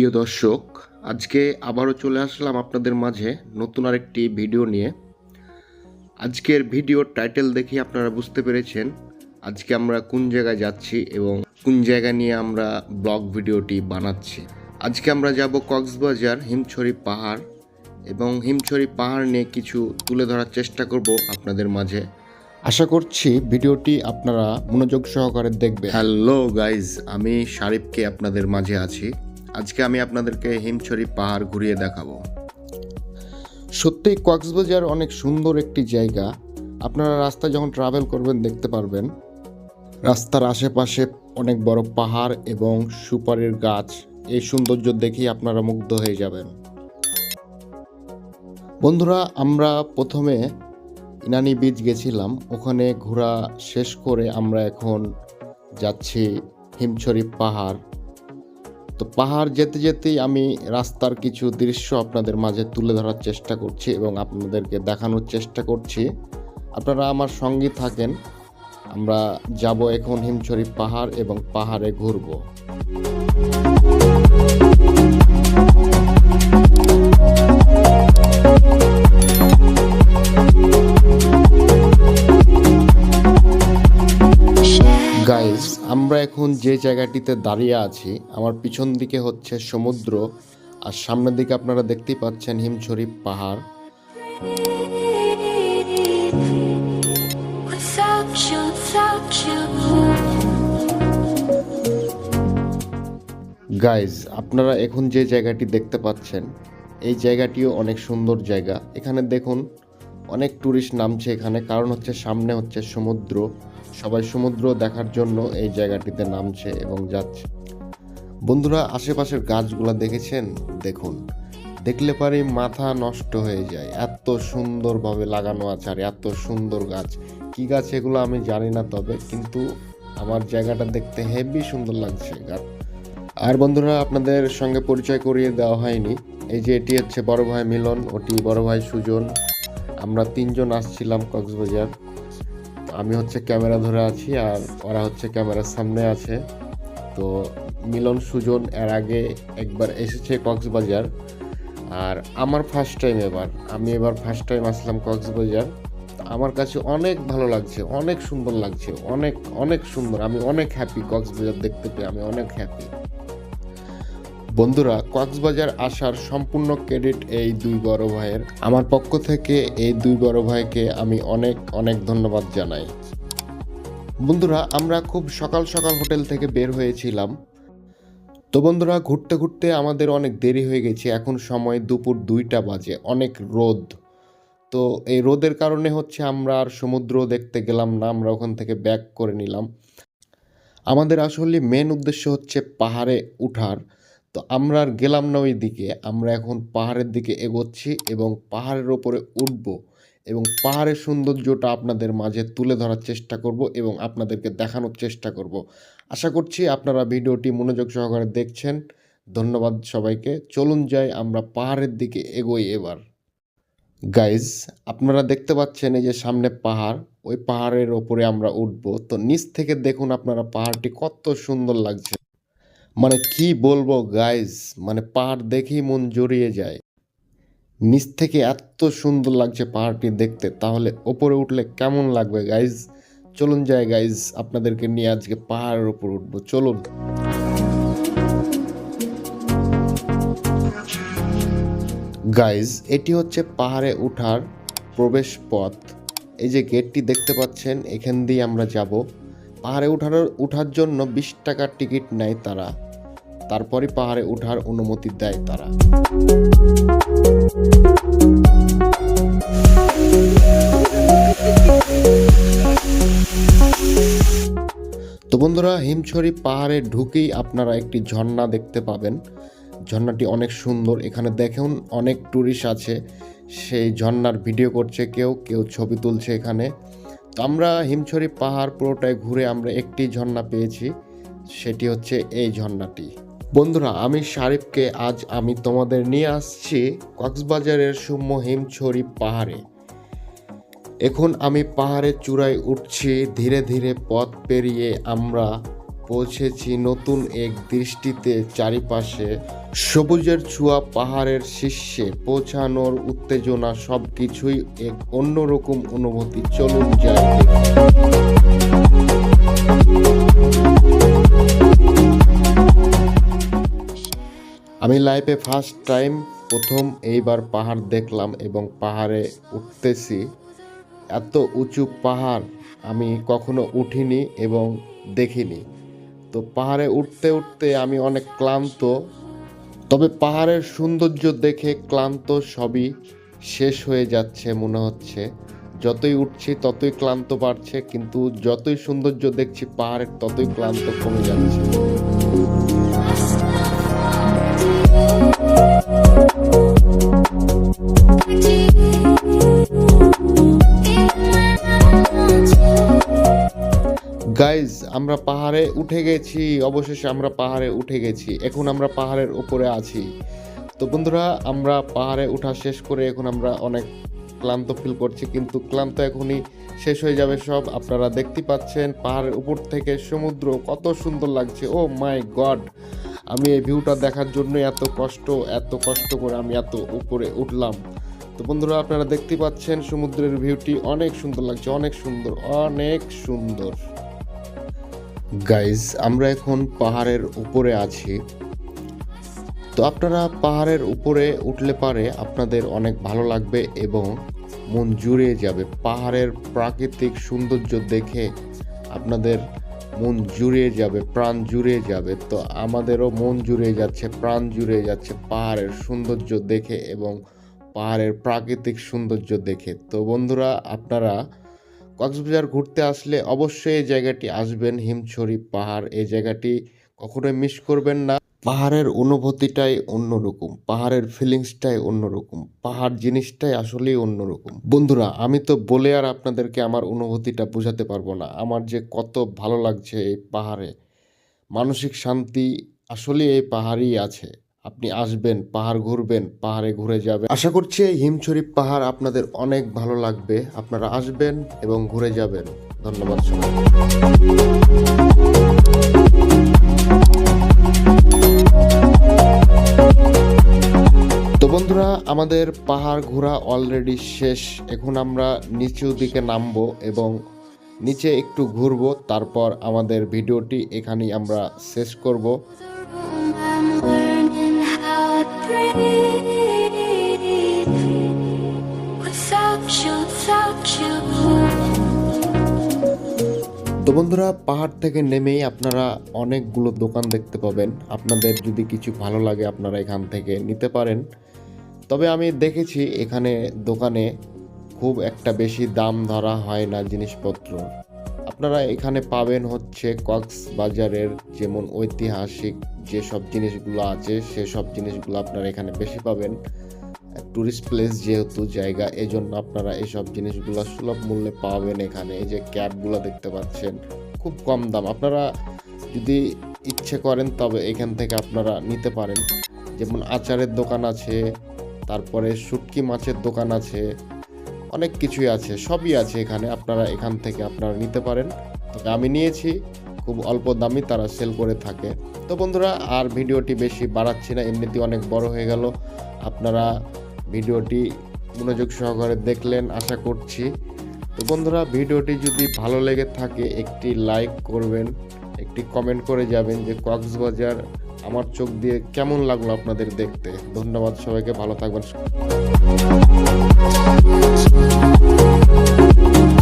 প্রিয় দর্শক, আজকে আবারও চলে আসলাম আপনাদের মাঝে নতুন আরেকটি ভিডিও নিয়ে। আজকের ভিডিওর টাইটেল দেখে আপনারা বুঝতে পেরেছেন আজকে আমরা কোন জায়গায় যাচ্ছি এবং কোন জায়গা নিয়ে আমরা ব্লগ ভিডিওটি বানাচ্ছি। আজকে আমরা যাব কক্সবাজার হিমছড়ি পাহাড় এবং হিমছড়ি পাহাড় নিয়ে কিছু তুলে ধরার চেষ্টা করব আপনাদের মাঝে। আশা করছি ভিডিওটি আপনারা মনোযোগ সহকারে দেখবেন। হ্যালো গাইজ আমি শারিফকে আপনাদের মাঝে আছি। আজকে আমি আপনাদেরকে হিমছড়ি পাহাড় ঘুরিয়ে দেখাবো। সত্যি কক্সবাজার অনেক সুন্দর একটি জায়গা। আপনারা রাস্তায় যখন ট্রাভেল করবেন, দেখতে পারবেন। রাস্তার আশেপাশে অনেক বড় পাহাড় এবং সুপারির গাছ। এই সৌন্দর্য দেখেই আপনারা মুগ্ধ হয়ে যাবেন। বন্ধুরা, আমরা প্রথমে ইনানি বিচ গেছিলাম। ওখানে ঘোরা শেষ করে আমরা এখন যাচ্ছি হিমছড়ি পাহাড়। তো পাহাড় যেতে যেতেই আমি রাস্তার কিছু দৃশ্য আপনাদের মাঝে তুলে ধরার চেষ্টা করছি এবং আপনাদেরকে দেখানোর চেষ্টা করছি। আপনারা আমার সঙ্গে থাকেন। আমরা যাব এখন হিমছড়ি পাহাড় এবং পাহাড়ে ঘুরবো। গাইস আমরা এখন যে জায়গাটিতে দাঁড়িয়ে আছি আমার পিছন দিকে হচ্ছে সমুদ্র আর সামনের দিকে আপনারা দেখতেই পাচ্ছেন হিমছড়ি পাহাড়. গাইজ আপনারা এখন যে জায়গাটি দেখতে পাচ্ছেন এই জায়গাটিও অনেক সুন্দর জায়গা। এখানে দেখুন অনেক ট্যুরিস্ট নামছে এখানে কারণ হচ্ছে সামনে হচ্ছে সমুদ্র। সবাই সমুদ্র দেখার জন্য এই জায়গাটিতে নামছে এবং যাচ্ছে। বন্ধুরা, আশেপাশের গাছগুলো দেখেছেন? দেখুন। দেখলে পারি মাথা নষ্ট হয়ে যায়। এত সুন্দরভাবে লাগানো আছে আর এত সুন্দর গাছ। কি গাছ এগুলো আমি জানি না তবে, কিন্তু আমার জায়গাটা দেখতে হেভি সুন্দর লাগছে গাছ। আর বন্ধুরা, আপনাদের সঙ্গে পরিচয় করিয়ে দেওয়া হয়নি। এই যে এটি হচ্ছে বড় ভাই মিলন, ওটি বড় ভাই সুজন। আমরা তিনজন আসছিলাম কক্সবাজার। আমি হচ্ছে ক্যামেরা ধরে আছি আর ওরা হচ্ছে ক্যামেরার সামনে আছে। তো মিলন, সুজন এর আগে একবার এসেছে কক্সবাজার। আর আমার ফার্স্ট টাইম এবার। আমি এবার ফার্স্ট টাইম আসলাম কক্সবাজার। আমার কাছে অনেক ভালো লাগছে, অনেক সুন্দর লাগছে, অনেক অনেক সুন্দর। আমি অনেক হ্যাপি কক্সবাজার দেখতে পেয়ে, আমি অনেক হ্যাপি বন্ধুরা, কক্সবাজার আসার সম্পূর্ণ ক্রেডিট এই দুই বড় ভাইয়ের। আমার পক্ষ থেকে এই দুই বড় ভাইকে আমি অনেক অনেক ধন্যবাদ জানাই। বন্ধুরা, আমরা খুব সকাল সকাল হোটেল থেকে বের হয়েছিলাম। তো বন্ধুরা, ঘুরতে ঘুরতে আমাদের অনেক দেরি হয়ে গেছে। এখন সময় দুপুর দুইটা বাজে, অনেক রোদ। তো এই রোদের কারণে হচ্ছে আমরা আর সমুদ্র দেখতে গেলাম না, আমরা ওখান থেকে ব্যাক করে নিলাম। আমাদের আসলে মেন উদ্দেশ্য হচ্ছে পাহাড়ে উঠার। তো আমরা আর গেলাম না ওই দিকে। আমরা এখন পাহাড়ের দিকে এগোচ্ছি এবং পাহাড়ের ওপরে উঠব এবং পাহাড়ের সৌন্দর্যটা আপনাদের মাঝে তুলে ধরার চেষ্টা করব এবং আপনাদেরকে দেখানোর চেষ্টা করব। আশা করছি আপনারা ভিডিওটি মনোযোগ সহকারে দেখছেন। ধন্যবাদ সবাইকে। চলুন যাই আমরা পাহাড়ের দিকে এগোই এবার। গাইজ আপনারা দেখতে পাচ্ছেন এই যে সামনে পাহাড়, ওই পাহাড়ের ওপরে আমরা উঠব। তো নিচ থেকে দেখুন আপনারা পাহাড়টি কত সুন্দর লাগছে। মানে কি বলব গাইজ মানে পাহাড় দেখেই মন জড়িয়ে যায়। নিচ থেকে এত সুন্দর লাগছে পাহাড়টি দেখতে। তাহলে ওপরে উঠলে কেমন লাগবে গাইজ চলুন যাই গাইজ আপনাদেরকে নিয়ে আজকে পাহাড়ের উপর উঠবো। চলুন। গাইজ এটি হচ্ছে পাহাড়ে উঠার প্রবেশ পথ। এই যে গেটটি দেখতে পাচ্ছেন, এখান দিয়ে আমরা যাব। পাহাড়ে উঠার উঠার জন্য বিশ টাকার টিকিট নেয় তারা। তারপরে পাহাড়ে ওঠার অনুমতি দেয় তারা। তো বন্ধুরা, হিমছড়ি পাহাড়ে ঢুকেই আপনারা একটি ঝর্ণা দেখতে পাবেন। ঝর্ণাটি অনেক সুন্দর। এখানে দেখুন অনেক ট্যুরিস্ট আছে। সেই ঝর্ণার ভিডিও করছে কেউ কেউ ছবি তুলছে এখানে। তো আমরা হিমছড়ি পাহাড় পুরোটাই ঘুরে আমরা একটি ঝর্ণা পেয়েছি। সেটি হচ্ছে এই ঝর্ণাটি। বন্ধুরা, আমি শারিফকে আজ আমি তোমাদের নিয়ে আসছি কক্সবাজারের সুম্য হিমছড়ি পাহাড়ে। এখন আমি পাহাড়ের চূড়ায় উঠছি, ধীরে ধীরে পথ পেরিয়ে আমরা পৌঁছেছি নতুন এক দৃষ্টিতে চারিপাশে। সবুজের ছোঁয়া পাহাড়ের শীর্ষে পৌঁছানোর উত্তেজনা সব কিছুই এক অন্যরকম অনুভূতি। চলুন যাই আমি লাইফে ফার্স্ট টাইম প্রথম এইবার পাহাড় দেখলাম এবং পাহাড়ে উঠতেছি। এত উঁচু পাহাড় আমি কখনো উঠিনি এবং দেখিনি। তো পাহাড়ে উঠতে উঠতে আমি অনেক ক্লান্ত। তবে পাহাড়ের সৌন্দর্য দেখে ক্লান্ত সবই শেষ হয়ে যাচ্ছে মনে হচ্ছে। যতই উঠছি, ততই ক্লান্ত বাড়ছে, কিন্তু যতই সৌন্দর্য দেখছি পাহাড়ের ততই ক্লান্ত কমে যাচ্ছে। উঠে গেছি, অবশেষে আমরা পাহাড়ে উঠে গেছি। এখন আমরা পাহাড়ের উপরে আছি। তো বন্ধুরা, আমরা পাহাড়ে উঠা শেষ করে এখন আমরা অনেক ক্লান্ত ফিল করছি, কিন্তু ক্লান্ত এখনই শেষ হয়ে যাবে সব। আপনারা দেখতে পাচ্ছেন পাহাড়ের উপর থেকে সমুদ্র কত সুন্দর লাগছে। ও মাই গড আমি এই ভিউটা দেখার জন্য এত কষ্ট এত কষ্ট করে আমি এত উপরে উঠলাম। তো বন্ধুরা, আপনারা দেখতে পাচ্ছেন সমুদ্রের ভিউটি অনেক সুন্দর লাগছে, অনেক সুন্দর অনেক সুন্দর। গাইজ আমরা এখন পাহাড়ের উপরে আছি। তো আপনারা পাহাড়ের উপরে উঠলে পারে আপনাদের অনেক ভালো লাগবে এবং মন জুড়িয়ে যাবে। পাহাড়ের প্রাকৃতিক সৌন্দর্য দেখে আপনাদের মন জুড়িয়ে যাবে, প্রাণ জুড়িয়ে যাবে। তো আমাদেরও মন জুড়িয়ে যাচ্ছে, প্রাণ জুড়িয়ে যাচ্ছে পাহাড়ের সৌন্দর্য দেখে এবং পাহাড়ের প্রাকৃতিক সৌন্দর্য দেখে। তো বন্ধুরা, আপনারা কক্সবাজার ঘুরতে আসলে অবশ্যই এই জায়গাটি আসবেন। হিমছড়ি পাহাড়, এই জায়গাটি কখনোই মিস করবেন না। পাহাড়ের অনুভূতিটাই অন্যরকম, পাহাড়ের ফিলিংসটাই অন্যরকম, পাহাড় জিনিসটাই আসলেই অন্যরকম। বন্ধুরা, আমি তো বলে আর আপনাদেরকে আমার অনুভূতিটা বোঝাতে পারব না। আমার যে কত ভালো লাগছে এই পাহাড়ে, মানসিক শান্তি আসলে এই পাহাড়ই আছে। আপনি আসবেন, পাহাড় ঘুরবেন, পাহাড়ে ঘুরে যাবেন। আশা করছি হিমছড়ি পাহাড় আপনাদের অনেক ভালো লাগবে। আপনারা আসবেন এবং ঘুরে যাবেন। ধন্যবাদ তো বন্ধুরা, আমাদের পাহাড় ঘোরা অলরেডি শেষ। এখন আমরা নিচু দিকে নামবো এবং নিচে একটু ঘুরবো। তারপর আমাদের ভিডিওটি এখানেই আমরা শেষ করব। তো বন্ধুরা, পাহাড় থেকে নেমেই আপনারা অনেকগুলো দোকান দেখতে পাবেন। আপনাদের যদি কিছু ভালো লাগে, আপনারা এখান থেকে নিতে পারেন। তবে আমি দেখেছি, এখানে দোকানে খুব একটা বেশি দাম ধরা হয় না জিনিসপত্র। আপনারা এখানে পাবেন হচ্ছে কক্সবাজারের যেমন ঐতিহাসিক যেসব জিনিসগুলো আছে, সেসব জিনিসগুলো আপনারা এখানে বেশি পাবেন। টুরিস্ট প্লেস যেহেতু জায়গা, এজন্য আপনারা এইসব জিনিসগুলো সুলভ মূল্যে পাবেন এখানে। এই যে ক্যাবগুলো দেখতে পাচ্ছেন, খুব কম দাম। আপনারা যদি ইচ্ছে করেন তবে এখান থেকে আপনারা নিতে পারেন। যেমন আচারের দোকান আছে, তারপরে শুটকি মাছের দোকান আছে অনেক কিছুই আছে, সবই আছে এখানে, আপনারা এখান থেকে আপনারা নিতে পারেন। তবে আমি নিয়েছি, খুব অল্প দামই তারা সেল করে থাকে। তো বন্ধুরা, আর ভিডিওটি বেশি বাড়াচ্ছি না, এমনিতেই অনেক বড় হয়ে গেল। আপনারা ভিডিওটি মনোযোগ সহকারে দেখলেন, আশা করছি। তো বন্ধুরা, ভিডিওটি যদি ভালো লেগে থাকে, একটি লাইক করবেন, একটি কমেন্ট করে যাবেন যে কক্সবাজার আমার চোখ দিয়ে কেমন লাগল আপনাদের দেখতে। ধন্যবাদ সবাইকে, ভালো থাকবেন। Thank you.